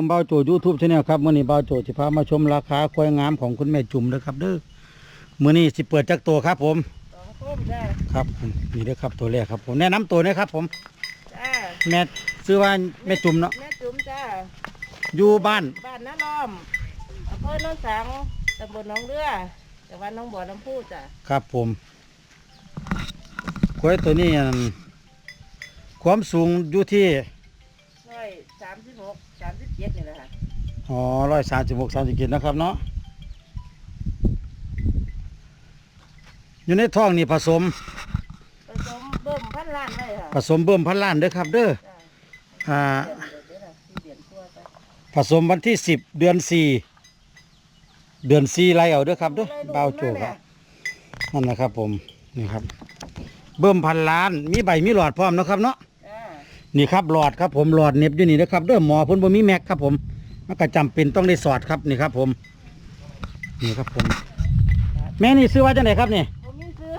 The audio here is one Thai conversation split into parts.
ผมเบาโจยูทูบชาแนลครับมื่อนี้เบาโจสิพามาชมราคาควายงามของคุณแม่จุ่มเด้อครับเด้อมื่อนี้สิเปิดจักตัวครับผมสองทุ่มจ้าครับผมนี่เด้อครับตัวแรกครับ ผมแนะนำตัวหนะครับ ผมจ้าแม่ซื้อว่าแม่จุ่มเนาะแม่จุ๋มจ้าอยู่บ้านบ้านน้าล้อมอำเภอโนนสังตำบลหนองเรือจังหวัดหนองบัวลำพูจ้าครับผมควายตัวนี้อั่นความสูงอยู่ที่ามสิบเจ็ดนี่แหละค่ะอ๋อร้อยสามสิบหกสามสิบเจ็ดนะครับเนาะอยู่ในท้องนี่ผสม ผสมเบิ่มพันล้านเลยค่ะผสมเบิ่มพันล้านเด้อครับ เด้อจ้าอ่าเดือนเดียวเด้อค่ะสี่เดือนทั่วจ้าผสมวันที่สิบเดือนสี่เดือนสี่ไรเอาเด้อครับเด้อเบาโจครับนั่นนะครับผมนี่ครับ เบิ่มพันล้านมีใบมีหลอดพร้อมเนาะครับเนาะจ้า นี่ครับหลอดครับผมหลอดเหน็บอยู่นี่นะครับเด้อหมอเพ่นบ่มีแม็กครับผมมันก็จำเป็นต้องได้สอดครับนี่ครับผม นี่ครับผม แม่นี่ซื้อว่าจังไดครับนี่ผมมีซื้อ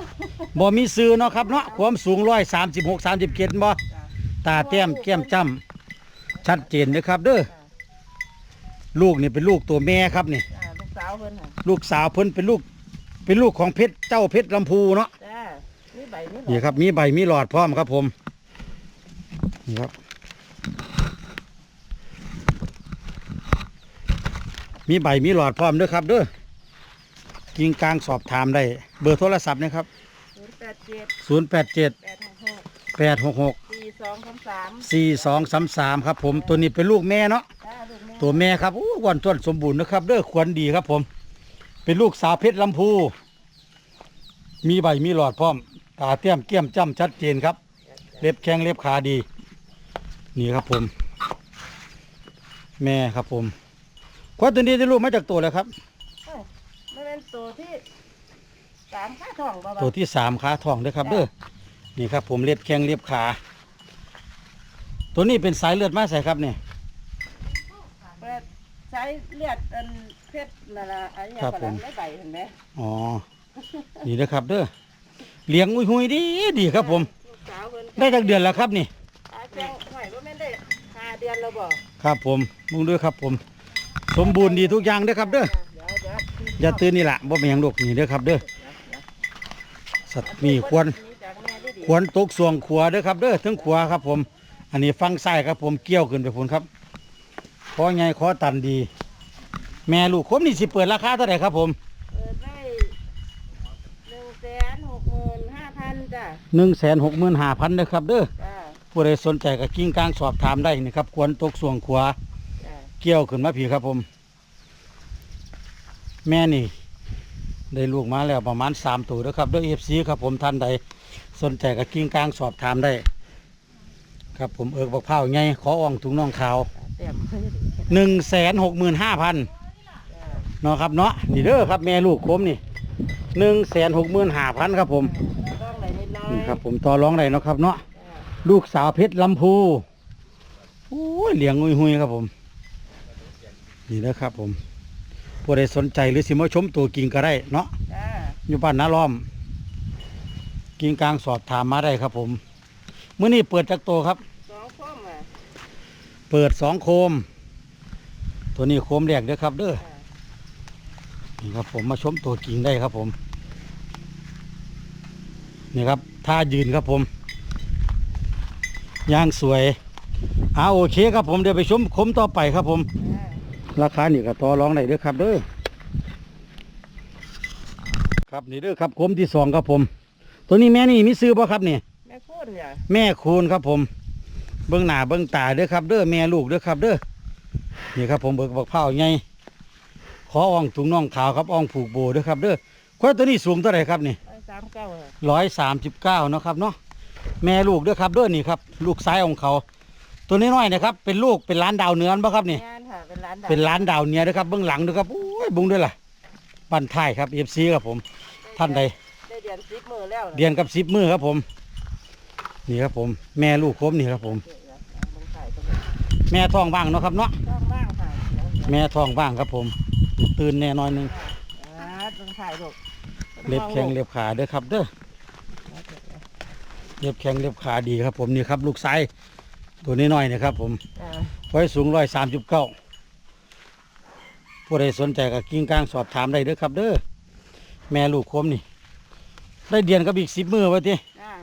บ่มีซื้อเนาะครับเนาะความสูงร้อยสามสิบหกสามสิบเจ็ดบ่จ้าตาเต้มแก้มจ้ำชัดเจนเลยครับ เด้อลูกนี่เป็นลูกตัวแม่ครับนี่จ้าลูกสาวเพิ่นค่ะลูกสาวเพิ่นเป็นลูกเป็นลูกของเพชรเจ้าเพชรลำพูเนาะจ้ามีใบมีหลอดนี่ครับมีใบมีหลอดพร้อมครับผม นี่ครับ มีใบมีหลอดพร้อมเด้วยครับเด้อกิงกลางสอบถามได้ เบอร์โทรศัพท์นะครับ ศูนย์แปดเจ็ด0 8 7 แปดหกหก8 6สี่สองสามสาม6 4 2 3 3 ครับ ผมตัวนี้เป็นลูกแม่เนาะ จ้าลูกแม่ตัวแม่ครับอู้วันต้นสมบูรณ์นะครับเด้อควรดีครับผม เป็นลูกสาวเพชรลำพู มีใบมีหลอดพร้อม ตาเตี้ยมเกี้ยมจ้ำชัดเจนครับ เล็บแข้งเล็บขาดี นี่ครับผม แม่ครับผมควายตัวนี้ได้ลูกมาจากตัวแล้วครับเอ้ยไม่เป็นตัวที่สามข้าทองบ่ตัวที่สามขาทองเด้อครับเด้อนี่ครับ ผมเล็บแข้งเล็บขา ตัวนี้เป็นสายเลือดมาใส่ครับเนี่ยเปิดใช้เลือดอันเพชรนั่นละอันนี้ครับกำลังผมไม่ใบเห็นไหมอ๋อนี่นะครับเด้อเลี้ยงอุ้ยหุยดีดีครับผมลูกสาวเพิ่นได้จากเดือนแล้วครับนี่ เดือนแล้วบ่ครับผมมึงด้วยครับผม สมบูรณ์ดีทุกอย่างเด้อครับเด้อเดี๋ยวเดี๋ยวอย่าตื่นนี่ละบ่เป็นหยังลูกนี่เด้อครับเด้อเดี๋ยวเดี๋ยวสัตว์มีควรมีจากแม่ได้ดีควรตกสวงขวาเด้อครับเด้อทั้งขวาครับ ผม อันนี้ฟังซ้ายครับ ผมเกี่ยวขึ้นไปพุ่นครับขอไงขอตันดี แม่ลูกคมนี่สิเปิดราคาเท่าไหร่ครับ ผมเปิดได้หนึ่งแสนหกหมื่นห้าพันจ้ะหนึ่งแสนหกหมื่นห้าพันนะครับเด้อจ้า ผู้ใดสนใจก็กิ้งกลางสอบถามได้นี่ครับควรตกสวงขวาจ้าเกี่ยวขึ้นมาผีครับผม แม่นี่ ได้ลูกมาแล้วประมาณสามตัวแล้วครับด้วยเอฟซีครับผมท่านใดสนใจกับกิ้งกลางสอบถามได้ ครับผมเอิกบักเผาวไงขออ่องถุงน่องขาวเต็มหนึ่งแสนหกหมื่นห้าพัน จ้าเนาะครับเนาะนี่เด้อครับแม่ลูกผมนี่หนึ่งแสนหกหมื่นห้าพันครับผม ต้องไหนนิดหน้อยนี่ครับผมต่อร้องได้เนาะครับเนาะจ้า ลูกสาวเพชรลำพูโอ้ยเลี้ยงหุยหุยๆครับผม นี่นะครับผมผู้ใดสนใจหรือสิมาชมตัวกิ่งก็ได้เนาะจ้าอยู่บ้านนาล้อม กิ่งกลางสอบถามมาได้ครับผมเมื่อนี้เปิดจากโตวครับสองพ่อมาเปิดสองโคม ตัวนี้โคมแรกเด้อครับเด้อจ้านี่ครับผมมาชมตัวกิ่งได้ครับผม นี่ครับท่ายืนครับผม ย่างสวยอ่าโอเคครับผมเดี๋ยวไปชมโคมต่อไปครับผมจ้าราคานี่ก็ต่อรองได้เด้อครับเด้อครับนี่เด้อครับโคมที่สองครับผม ตัวนี้แม่นี่มีซื้อป่ะครับนี่แม่พูดเนี่ยแม่คูณครับผม เบื้องหน้าเบื้องตาเด้อครับเด้อแม่ลูกเด้อครับเด้อนี่ครับผมเบิกบักเผาไงขออ่องถุงน่องขาวครับอ่องผูกโบเด้อครับเด้อควายตัวนี้สูงเท่าไหร่ครับนี่ร้อยสามเก้าเหรอร้อยสามสิบเก้านาะครับเนาะ แม่ลูกเด้อครับเด้อนี่ครับ ลูกซ้ายของเขา ตัวนี้น้อยนะครับ เป็นลูกเป็นล้านดาวเหนือป่ะครับนี่ งานค่ะเป็นร้านดังเป็นร้านดาวเหนือเด้อครับเบื้องหลังเด้อครับโอ้ยบุ้งด้วยล่ะบ้านท้ายครับเอฟซีครับผม ท่านใด ได้เดือนสิบมือแล้วเรียนกับสิบมือครับผม นี่ครับผม แม่ลูกคมนี่ครับผม ลงถ่ายตรงนี้แม่ท้องว่างเนาะครับเนาะต้องบ้างค่ะเดี๋ยวแม่ท้องว่างครับผม ตื่นแน่นอนหนึงอ่าลงถ่ายลูกเล็บแข้งเล็บขาเด้อครับเด้อ เล็บแข้งเล็บขาดีครับ ผมนี่ครับ ลูกไซตัวนี้น้อยๆนะครับ ผมอ่าไว้สูงร้อยสามสิบเก้าจผู้ใดสนใจก็กิ้งกลางสอบถามได้เด้อครับเด้อแม่ลูกคมนี่ ได้เดียนกับอีกสิบมือไว้ทีจ้า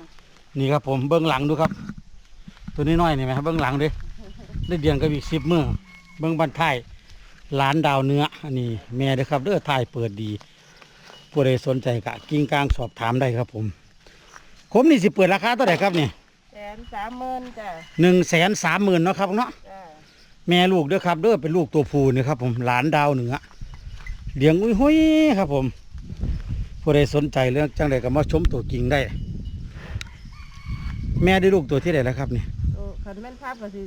นี่ครับผมเบื้องหลังดูครับ ตัวนี้น้อยๆนี่ไหมครับเบื้องหลังเด้ได้เดียนกับอีกสิบมือเบื้องบันท้ายหลานดาวเนื้ออันนี้แม่เด้อครับเด้อท้ายเปิดดีผู้ใดสนใจก็กิ้งกลางสอบถามได้ครับผม คมนี่สิเปิดราคาเท่าไหร่ครับนี่แสนสามหมื่นจ้าหนึ่งแสนสามหมื่นเนาะครับเนาะจ้าแม่ลูกเด้อครับเด้อเป็นลูกตัวผู้นี่ครับผมหลานดาวเหนือเลี้ยงอุ้ยหุยครับ ผมผู้ใดสนใจเรื่องจังใดก็มาชมตัวจริงได้ แม่ได้ลูกตัวที่ไหนแล้วครับนี่ตัวคันแม่นภาพก็สิ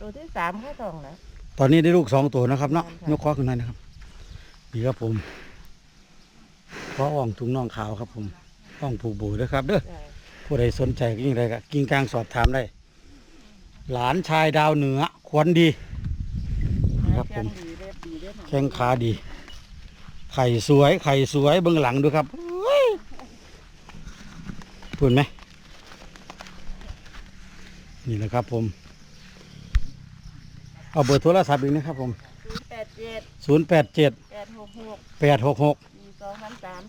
ตัวที่สามแค่สองนะตอนนี้ได้ลูกสองตัวนะครับเนาะใช่ค่ะยกคอขึ้นหน่อยนะครับนี่ครับผมเพราะอ่องถุงน่องขาวครับผม ห้องผู้บูนะครับเด้อผู้ใดสนใจกิ่งใดก็กิ่งกลางสอบถามได้ หลานชายดาวเหนือควรดีนะครับผมแข้งขาดี ไข่สวย ไข่สวยเบื้องหลังดูครับพูดไหมนี่นะครับผม เอาเบอร์โทรศัพท์อีกนะครับผม 087 087 866 866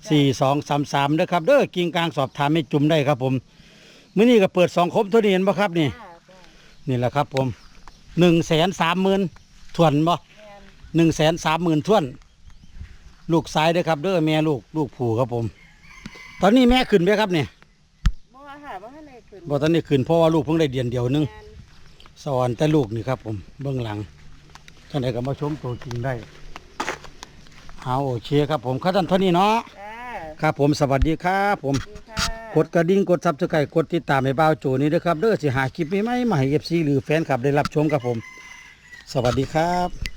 สี่สองสามสามนะครับเด้อกิ่งกลางสอบถามไม่จุ่มได้ครับผมเมื่อนี้ก็เปิดสองคมเท่านี้เห็นบ่ครับนี่นี่แหละครับผมหนึ่งแสนสามหมื่นทวนบ่หนึ่งแสนสามหมื่นทวน ลูกสายเด้อครับเด้อแม่ลูกลูกผูครับผม ตอนนี้แม่ขึ้นไหมครับเนี่ยบ่ค่ะบ่ทันได้ขึ้นบอตอนนี้ขึ้นเพราะว่าลูกเพิ่งได้เดือนเดียวนึงสอนแต่ลูกนี่ครับผมเบื้องหลังท่านใดก็มาชมตัวจริงได้ เอาโอเคครับผมข้าท่านเท่านี้เนาะจ้าครับผมสวัสดีครับผม ดีค่ะกดกระดิ่งกดซับสไครต์กดติดตามให้บ่าวโจนี้ด้วยครับเด้อสิหาคลิปใหม่ๆมาให้ FC หรือแฟนคลับได้รับชมครับผม สวัสดีครับ